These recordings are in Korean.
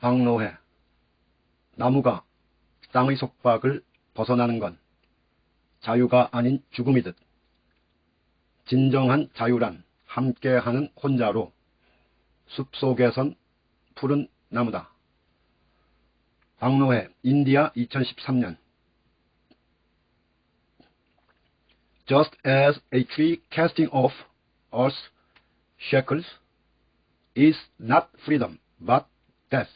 박노해 나무가 땅의 속박을 벗어나는 건 자유가 아닌 죽음이듯 진정한 자유란 함께하는 혼자로 숲속에선 푸른 나무다. 박노해 인디아 2013년 Just as a tree casting off earth's shackles is not freedom but death.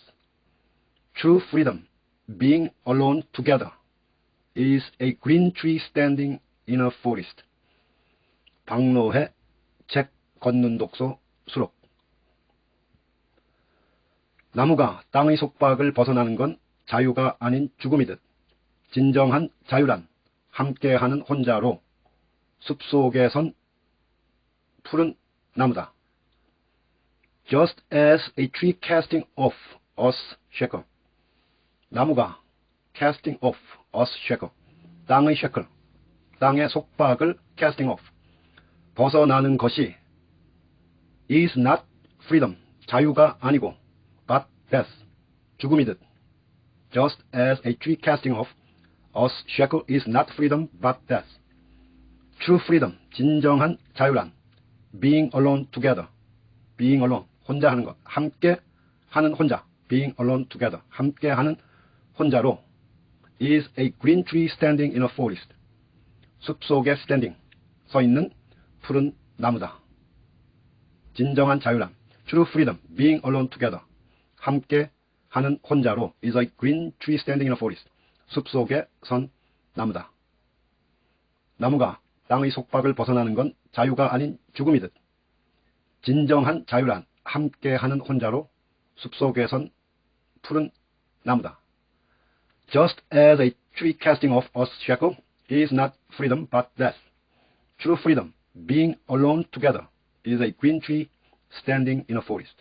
True freedom, being alone together, is a green tree standing in a forest. 박노해 책 걷는 독서 수록 나무가 땅의 속박을 벗어나는 건 자유가 아닌 죽음이듯 진정한 자유란 함께하는 혼자로 숲속에선 푸른 나무다. Just as a tree casting off earth's shackle. 나무가 casting off earth's shackle. 땅의 shackle. 땅의 속박을 casting off. 벗어나는 것이 is not freedom. 자유가 아니고 but death. 죽음이듯. Just as a tree casting off earth's shackle is not freedom but death. True freedom, 진정한 자유란 being alone together, being alone, 혼자 하는 것, 함께 하는 혼자, being alone together, 함께 하는 혼자로 is a green tree standing in a forest. 숲속에 standing, 서 있는 푸른 나무다. 진정한 자유란 true freedom, being alone together, 함께 하는 혼자로 is a green tree standing in a forest. 숲속에 선 나무다. 나무가 땅의 속박을 벗어나는 건 자유가 아닌 죽음이듯 진정한 자유란 함께하는 혼자로 숲속에선 푸른 나무다. Just as a tree casting off earth's shackle is not freedom but death. True freedom, being alone together, is a green tree standing in a forest.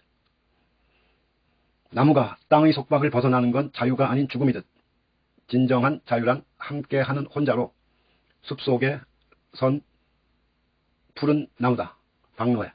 나무가 땅의 속박을 벗어나는 건 자유가 아닌 죽음이듯 진정한 자유란 함께하는 혼자로 숲속에 선 푸른 나무다. 박노해.